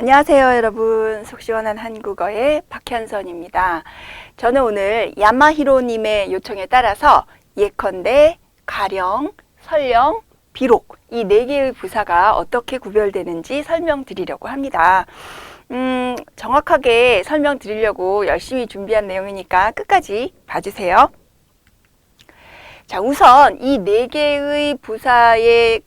안녕하세요, 여러분. 속 시원한 한국어의 박현선입니다. 저는 오늘 야마히로님의 요청에 따라서 예컨대, 가령, 설령, 비록 이 네 개의 부사가 어떻게 구별되는지 설명드리려고 합니다. 음, 정확하게 설명드리려고 열심히 준비한 내용이니까 끝까지 봐주세요. 자, 우선 이 네 개의 부사의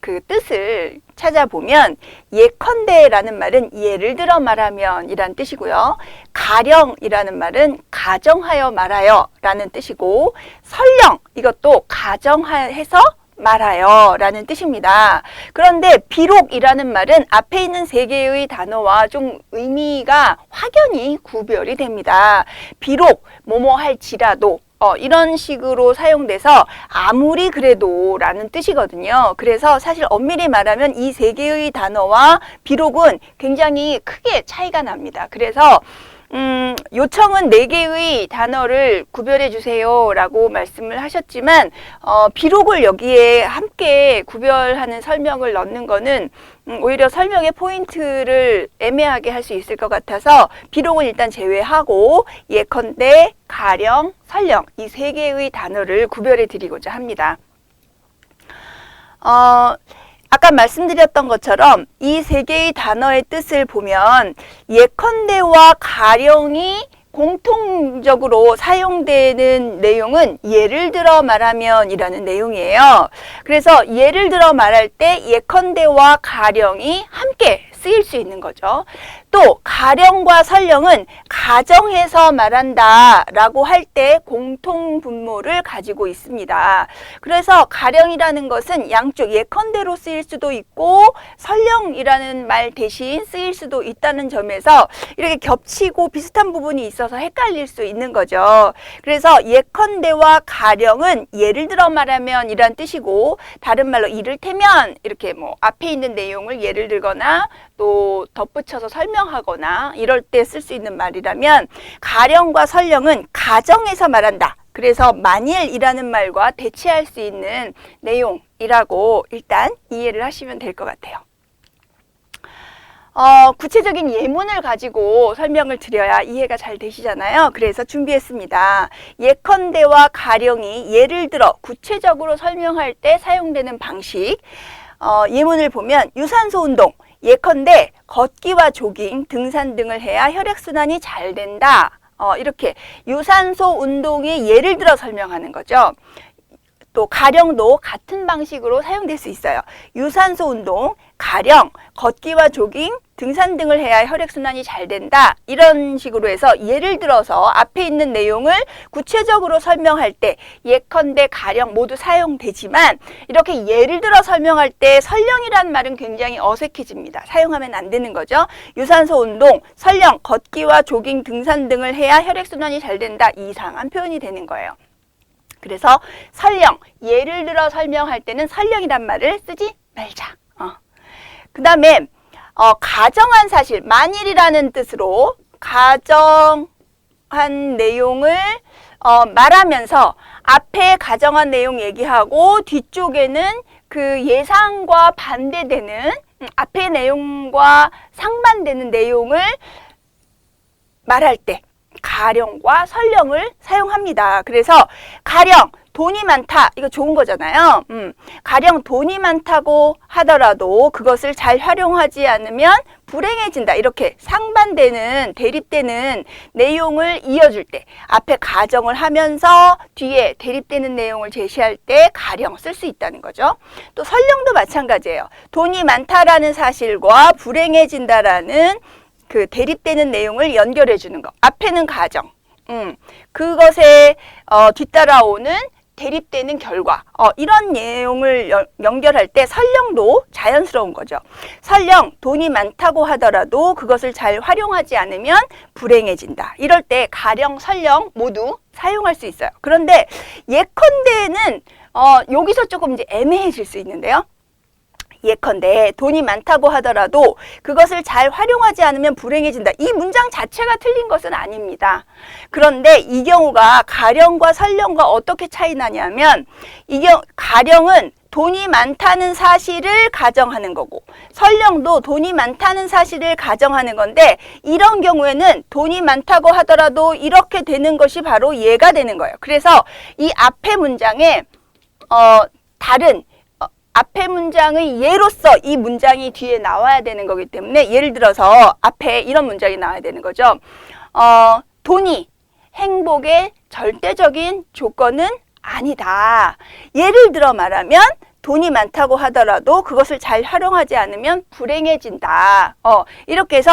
그 뜻을 찾아보면 예컨대라는 말은 예를 들어 말하면 이란 뜻이고요. 가령이라는 말은 가정하여 말하여 라는 뜻이고 설령 이것도 가정해서 말하여 라는 뜻입니다. 그런데 비록이라는 말은 앞에 있는 세 개의 단어와 좀 의미가 확연히 구별이 됩니다. 비록 뭐뭐 할지라도 어, 이런 식으로 사용돼서 아무리 그래도 라는 뜻이거든요. 그래서 사실 엄밀히 말하면 이 세 개의 단어와 비록은 굉장히 크게 차이가 납니다. 그래서 음, 요청은 네 개의 단어를 구별해 주세요 라고 말씀을 하셨지만, 어, 비록을 여기에 함께 구별하는 설명을 넣는 거는 음, 오히려 설명의 포인트를 애매하게 할 수 있을 것 같아서 비록은 일단 제외하고 예컨대, 가령, 설령 이 세 개의 단어를 구별해 드리고자 합니다. 어, 아까 말씀드렸던 것처럼 이 세 개의 단어의 뜻을 보면 예컨대와 가령이 공통적으로 사용되는 내용은 예를 들어 말하면 이라는 내용이에요. 그래서 예를 들어 말할 때 예컨대와 가령이 함께 쓰일 수 있는 거죠. 또 가령과 설령은 가정해서 말한다 라고 할 때 공통 분모를 가지고 있습니다. 그래서 가령이라는 것은 양쪽 예컨대로 쓰일 수도 있고 설령이라는 말 대신 쓰일 수도 있다는 점에서 이렇게 겹치고 비슷한 부분이 있어서 헷갈릴 수 있는 거죠. 그래서 예컨대와 가령은 예를 들어 말하면 이란 뜻이고 다른 말로 이를테면 이렇게 뭐 앞에 있는 내용을 예를 들거나 또 덧붙여서 설명 하거나 이럴 때 쓸 수 있는 말이라면 가령과 설령은 가정에서 말한다. 그래서 만일이라는 말과 대체할 수 있는 내용이라고 일단 이해를 하시면 될 것 같아요. 어, 구체적인 예문을 가지고 설명을 드려야 이해가 잘 되시잖아요. 그래서 준비했습니다. 예컨대와 가령이 예를 들어 구체적으로 설명할 때 사용되는 방식. 어, 예문을 보면 유산소 운동. 예컨대 걷기와 조깅, 등산 등을 해야 혈액순환이 잘 된다. 어, 이렇게 유산소 운동의 예를 들어 설명하는 거죠. 또 가령도 같은 방식으로 사용될 수 있어요. 유산소 운동, 가령, 걷기와 조깅, 등산 등을 해야 혈액순환이 잘 된다. 이런 식으로 해서 예를 들어서 앞에 있는 내용을 구체적으로 설명할 때 예컨대 가령 모두 사용되지만 이렇게 예를 들어 설명할 때 설령이라는 말은 굉장히 어색해집니다. 사용하면 안 되는 거죠. 유산소 운동, 설령, 걷기와 조깅, 등산 등을 해야 혈액순환이 잘 된다. 이상한 표현이 되는 거예요. 그래서 설령, 예를 들어 설명할 때는 설령이란 말을 쓰지 말자. 어. 그 다음에 어, 가정한 사실, 만일이라는 뜻으로 가정한 내용을 어, 말하면서 앞에 가정한 내용 얘기하고 뒤쪽에는 그 예상과 반대되는 음, 앞의 내용과 상반되는 내용을 말할 때 가령과 설령을 사용합니다. 그래서 가령 돈이 많다 이거 좋은 거잖아요. 음, 가령 돈이 많다고 하더라도 그것을 잘 활용하지 않으면 불행해진다. 이렇게 상반되는 대립되는 내용을 이어줄 때 앞에 가정을 하면서 뒤에 대립되는 내용을 제시할 때 가령 쓸 수 있다는 거죠. 또 설령도 마찬가지예요. 돈이 많다라는 사실과 불행해진다라는 그 대립되는 내용을 연결해 주는 거. 앞에는 가정. 음, 그것에 어, 뒤따라오는 대립되는 결과 어, 이런 내용을 연, 연결할 때 설령도 자연스러운 거죠. 설령 돈이 많다고 하더라도 그것을 잘 활용하지 않으면 불행해진다. 이럴 때 가령, 설령 모두 사용할 수 있어요. 그런데 예컨대는 어, 여기서 조금 이제 애매해질 수 있는데요. 예컨대 돈이 많다고 하더라도 그것을 잘 활용하지 않으면 불행해진다. 이 문장 자체가 틀린 것은 아닙니다. 그런데 이 경우가 가령과 설령과 어떻게 차이 나냐면 이 경, 가령은 돈이 많다는 사실을 가정하는 거고 설령도 돈이 많다는 사실을 가정하는 건데 이런 경우에는 돈이 많다고 하더라도 이렇게 되는 것이 바로 예가 되는 거예요. 그래서 이 앞에 문장에 어 다른 어, 앞에 문장의 예로서 이 문장이 뒤에 나와야 되는 거기 때문에 예를 들어서 앞에 이런 문장이 나와야 되는 거죠. 어 돈이 행복의 절대적인 조건은 아니다. 예를 들어 말하면 돈이 많다고 하더라도 그것을 잘 활용하지 않으면 불행해진다. 어, 이렇게 해서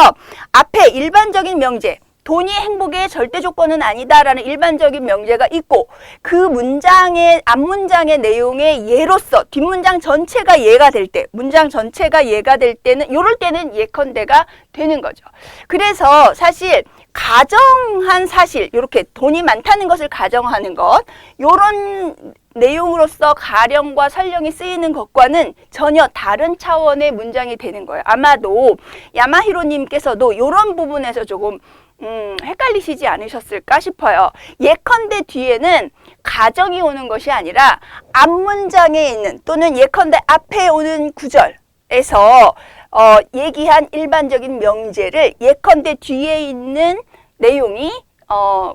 앞에 일반적인 명제, 돈이 행복의 절대 조건은 아니다라는 일반적인 명제가 있고 그 문장의 앞문장의 내용의 예로서 뒷문장 전체가 예가 될 때, 문장 전체가 예가 될 때는 요럴 때는 예컨대가 되는 거죠. 그래서 사실 가정한 사실, 이렇게 돈이 많다는 것을 가정하는 것, 요런 내용으로서 가령과 설령이 쓰이는 것과는 전혀 다른 차원의 문장이 되는 거예요. 아마도 야마히로님께서도 이런 부분에서 조금 음, 헷갈리시지 않으셨을까 싶어요. 예컨대 뒤에는 가정이 오는 것이 아니라 앞 문장에 있는 또는 예컨대 앞에 오는 구절에서 어, 얘기한 일반적인 명제를 예컨대 뒤에 있는 내용이 어,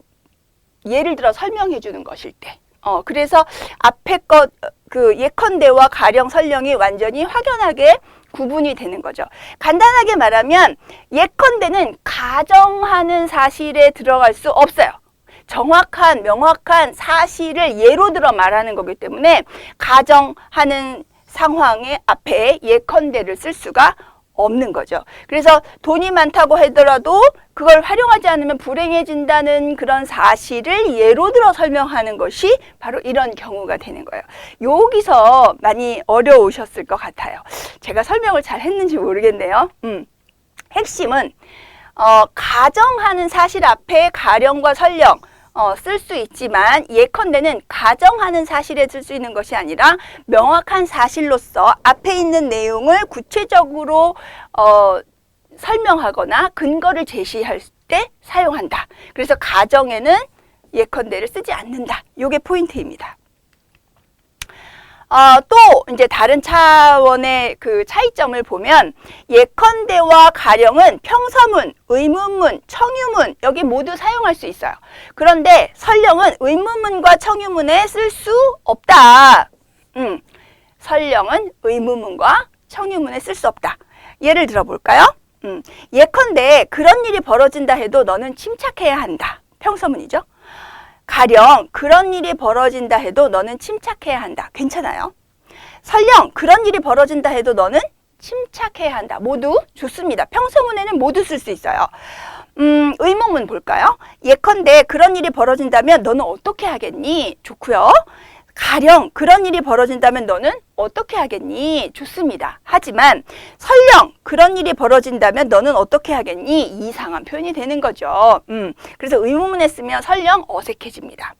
예를 들어 설명해 주는 것일 때. 어, 그래서 앞에 것, 그 예컨대와 가령 설령이 완전히 확연하게 구분이 되는 거죠. 간단하게 말하면 예컨대는 가정하는 사실에 들어갈 수 없어요. 정확한 명확한 사실을 예로 들어 말하는 거기 때문에 가정하는 상황의 앞에 예컨대를 쓸 수가 없는 거죠. 그래서 돈이 많다고 하더라도 그걸 활용하지 않으면 불행해진다는 그런 사실을 예로 들어 설명하는 것이 바로 이런 경우가 되는 거예요. 여기서 많이 어려우셨을 것 같아요. 제가 설명을 잘 했는지 모르겠네요. 음. 핵심은 어, 가정하는 사실 앞에 가령과 설령 어, 쓸 수 있지만 예컨대는 가정하는 사실에 쓸 수 있는 것이 아니라 명확한 사실로서 앞에 있는 내용을 구체적으로 어, 설명하거나 근거를 제시할 때 사용한다. 그래서 가정에는 예컨대를 쓰지 않는다. 요게 포인트입니다. 어, 또 이제 다른 차원의 그 차이점을 보면 예컨대와 가령은 평서문, 의문문, 청유문 여기 모두 사용할 수 있어요. 그런데 설령은 의문문과 청유문에 쓸 수 없다. 음, 설령은 의문문과 청유문에 쓸 수 없다. 예를 들어 볼까요? 음, 예컨대 그런 일이 벌어진다 해도 너는 침착해야 한다. 평서문이죠. 가령 그런 일이 벌어진다 해도 너는 침착해야 한다. 괜찮아요. 설령 그런 일이 벌어진다 해도 너는 침착해야 한다. 모두 좋습니다. 평소문에는 모두 쓸 수 있어요. 음, 의문문 볼까요? 예컨대 그런 일이 벌어진다면 너는 어떻게 하겠니? 좋고요. 가령 그런 일이 벌어진다면 너는 어떻게 하겠니? 좋습니다. 하지만 설령 그런 일이 벌어진다면 너는 어떻게 하겠니? 이상한 표현이 되는 거죠. 음, 그래서 의문문에 쓰면 설령 어색해집니다.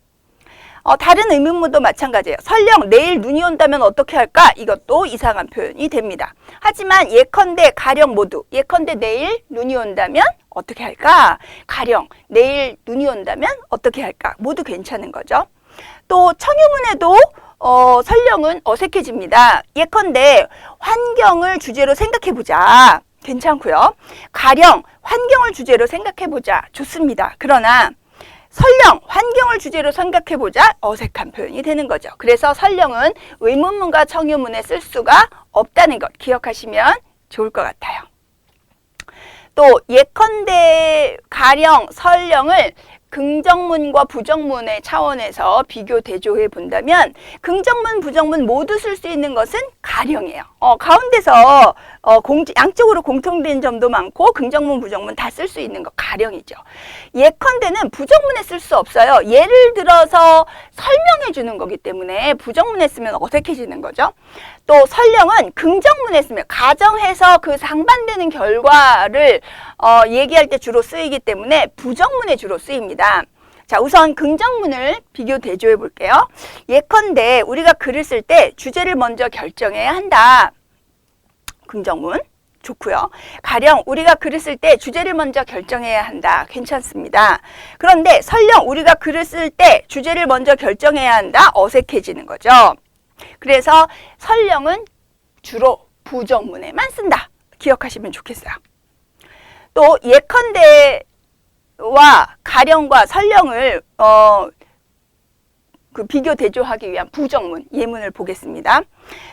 어, 다른 의문문도 마찬가지예요. 설령 내일 눈이 온다면 어떻게 할까? 이것도 이상한 표현이 됩니다. 하지만 예컨대 가령 모두 예컨대 내일 눈이 온다면 어떻게 할까? 가령 내일 눈이 온다면 어떻게 할까? 모두 괜찮은 거죠. 또 청유문에도 어, 설령은 어색해집니다. 예컨대 환경을 주제로 생각해 보자. 괜찮고요. 가령 환경을 주제로 생각해 보자. 좋습니다. 그러나 설령 환경을 주제로 생각해 보자. 어색한 표현이 되는 거죠. 그래서 설령은 의문문과 청유문에 쓸 수가 없다는 것 기억하시면 좋을 것 같아요. 또 예컨대 가령 설령을 긍정문과 부정문의 차원에서 비교 대조해 본다면 긍정문, 부정문 모두 쓸 수 있는 것은 가령이에요. 어, 가운데서 어, 공, 양쪽으로 공통된 점도 많고 긍정문, 부정문 다 쓸 수 있는 거 가령이죠. 예컨대는 부정문에 쓸 수 없어요. 예를 들어서 설명해 주는 거기 때문에 부정문에 쓰면 어색해지는 거죠. 또 설령은 긍정문에 쓰면 가정해서 그 상반되는 결과를 어, 얘기할 때 주로 쓰이기 때문에 부정문에 주로 쓰입니다. 자, 우선 긍정문을 비교 대조해 볼게요. 예컨대 우리가 글을 쓸 때 주제를 먼저 결정해야 한다. 긍정문 좋고요. 가령 우리가 글을 쓸 때 주제를 먼저 결정해야 한다. 괜찮습니다. 그런데 설령 우리가 글을 쓸 때 주제를 먼저 결정해야 한다. 어색해지는 거죠. 그래서 설령은 주로 부정문에만 쓴다. 기억하시면 좋겠어요. 또 예컨대 와 가령과 설령을 어, 그 비교 대조하기 위한 부정문 예문을 보겠습니다.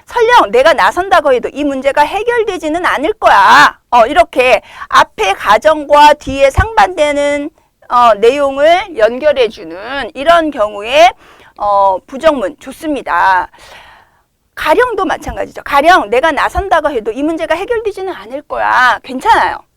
설령 내가 나선다고 해도 이 문제가 해결되지는 않을 거야. 어, 이렇게 앞에 가정과 뒤에 상반되는 어, 내용을 연결해 주는 이런 경우에 어, 부정문 좋습니다. 가령도 마찬가지죠. 가령 내가 나선다고 해도 이 문제가 해결되지는 않을 거야. 괜찮아요.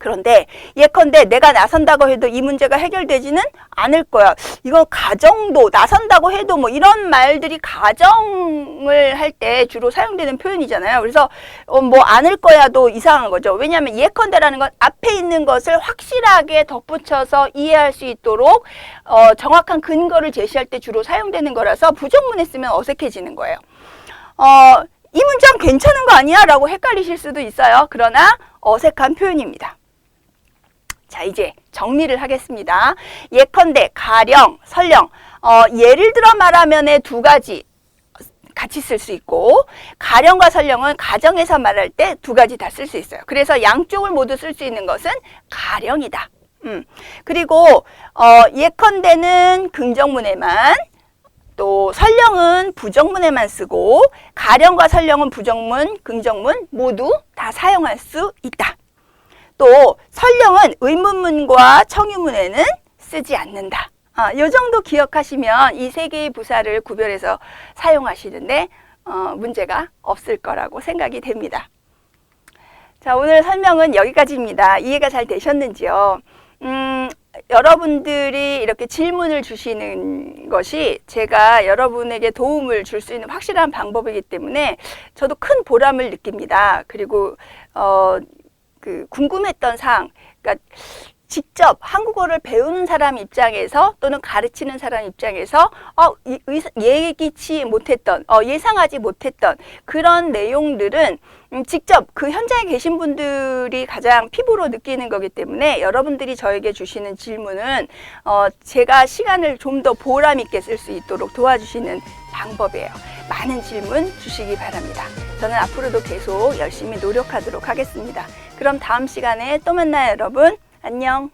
그런데 예컨대 내가 나선다고 해도 이 문제가 해결되지는 않을 거야. 이건 가정도 나선다고 해도 뭐 이런 말들이 가정을 할 때 주로 사용되는 표현이잖아요. 그래서 어, 뭐 않을 거야도 이상한 거죠. 왜냐하면 예컨대라는 건 앞에 있는 것을 확실하게 덧붙여서 이해할 수 있도록 어, 정확한 근거를 제시할 때 주로 사용되는 거라서 부정문에 쓰면 어색해지는 거예요. 어, 이 문장 괜찮은 거 아니야? 라고 헷갈리실 수도 있어요. 그러나 어색한 표현입니다. 자, 이제 정리를 하겠습니다. 예컨대, 가령, 설령. 어, 예를 들어 말하면의 두 가지 같이 쓸 수 있고, 가령과 설령은 가정에서 말할 때 두 가지 다 쓸 수 있어요. 그래서 양쪽을 모두 쓸 수 있는 것은 가령이다. 음. 그리고, 어, 예컨대는 긍정문에만, 또 설령은 부정문에만 쓰고, 가령과 설령은 부정문, 긍정문 모두 다 사용할 수 있다. 또 설령은 의문문과 청유문에는 쓰지 않는다. 아, 요 정도 기억하시면 이 세 개의 부사를 구별해서 사용하시는데 어, 문제가 없을 거라고 생각이 됩니다. 자, 오늘 설명은 여기까지입니다. 이해가 잘 되셨는지요? 음, 여러분들이 이렇게 질문을 주시는 것이 제가 여러분에게 도움을 줄 수 있는 확실한 방법이기 때문에 저도 큰 보람을 느낍니다. 그리고 어, 그 궁금했던 사항, 그러니까 직접 한국어를 배우는 사람 입장에서 또는 가르치는 사람 입장에서 어, 이- 의- 예기치 못했던 어, 예상하지 못했던 그런 내용들은 음, 직접 그 현장에 계신 분들이 가장 피부로 느끼는 거기 때문에 여러분들이 저에게 주시는 질문은 어, 제가 시간을 좀 더 보람 있게 쓸 수 있도록 도와주시는 방법이에요. 많은 질문 주시기 바랍니다. 저는 앞으로도 계속 열심히 노력하도록 하겠습니다. 그럼 다음 시간에 또 만나요, 여러분. 안녕.